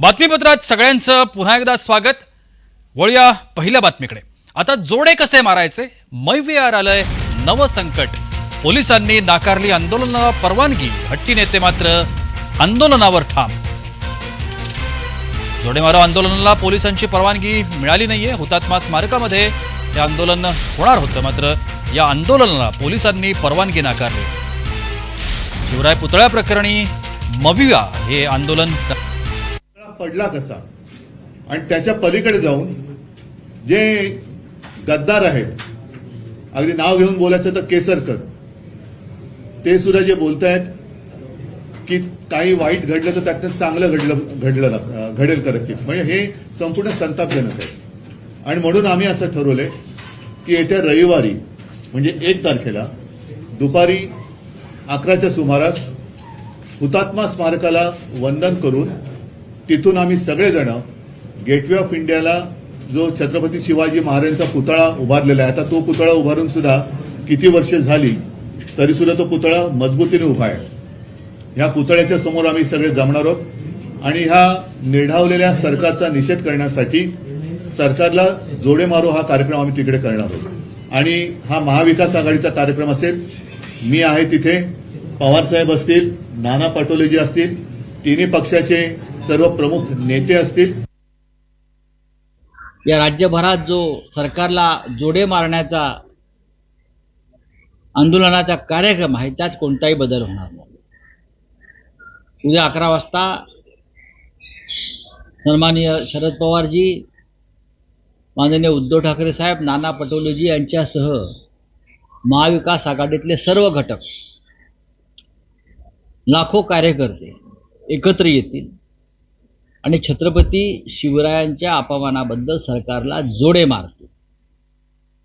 बातमीपत्रात सगळ्यांचं पुन्हा एकदा स्वागत. वळूया पहिल्या बातमीकडे. आता जोडे कसे मारायचे? मैवीआर आलंय नवं संकट पोलिसांनी नाकारली आंदोलनाला परवानगी. हट्टी नेते मात्र आंदोलनावर ठाम. जोडेमारो आंदोलनाला पोलिसांची परवानगी मिळाली नाहीये. हुतात्मा स्मारकामध्ये हे आंदोलन होणार होतं. मात्र या आंदोलनाला पोलिसांनी परवानगी नाकारली. शिवराय पुतळ्या प्रकरणी मविया हे आंदोलन पडला कसा आणि त्याच्या पलीकडे जाऊन जे गद्दार आहेत अगदी नाव घेऊन बोलायचं तर केसरकर ते सुद्धा जे बोलतायत की काही वाईट घडलं तर त्यातनं चांगलं घडलं घडलं घडेल कदाचित. म्हणजे हे संपूर्ण संतापजनक आहे. आणि म्हणून आम्ही असं ठरवलंय की येत्या रविवारी म्हणजे एक तारखेला दुपारी अकराच्या सुमारास हुतात्मा स्मारकाला वंदन करून तिथून आम्ही सगळेजण गेटवे ऑफ इंडियाला जो छत्रपती शिवाजी महाराजांचा पुतळा उभारलेला आहे. आता तो पुतळा उभारून सुद्धा किती वर्ष झाली तरी सुद्धा तो पुतळा मजबूतीने उभा आहे. ह्या पुतळ्याच्या समोर आम्ही सगळे जमणार आहोत आणि ह्या निर्ढावलेल्या सरकारचा निषेध करण्यासाठी सरकारला जोडे मारो हा कार्यक्रम आम्ही तिकडे करणार आहोत. आणि हा महाविकास आघाडीचा कार्यक्रम असेल मी आहे तिथे पवारसाहेब असतील नाना पटोलेजी असतील तिन्ही पक्षाचे सर्व प्रमुख नेते असतील. या राज्यभरात जो सरकारला जोडे मारण्याचा आंदोलनाचा कार्यक्रम आहे त्यात कोणताही बदल होणार नाही. उद्या अकरा वाजता सन्माननीय शरद पवारजी माननीय उद्धव ठाकरे साहेब नाना पटोलेजी यांच्यासह महाविकास आघाडीतले सर्व घटक लाखो कार्यकर्ते एकत्र येतील. आणि छत्रपती शिवरायांच्या अपमानाबद्दल सरकारला जोडे मारतील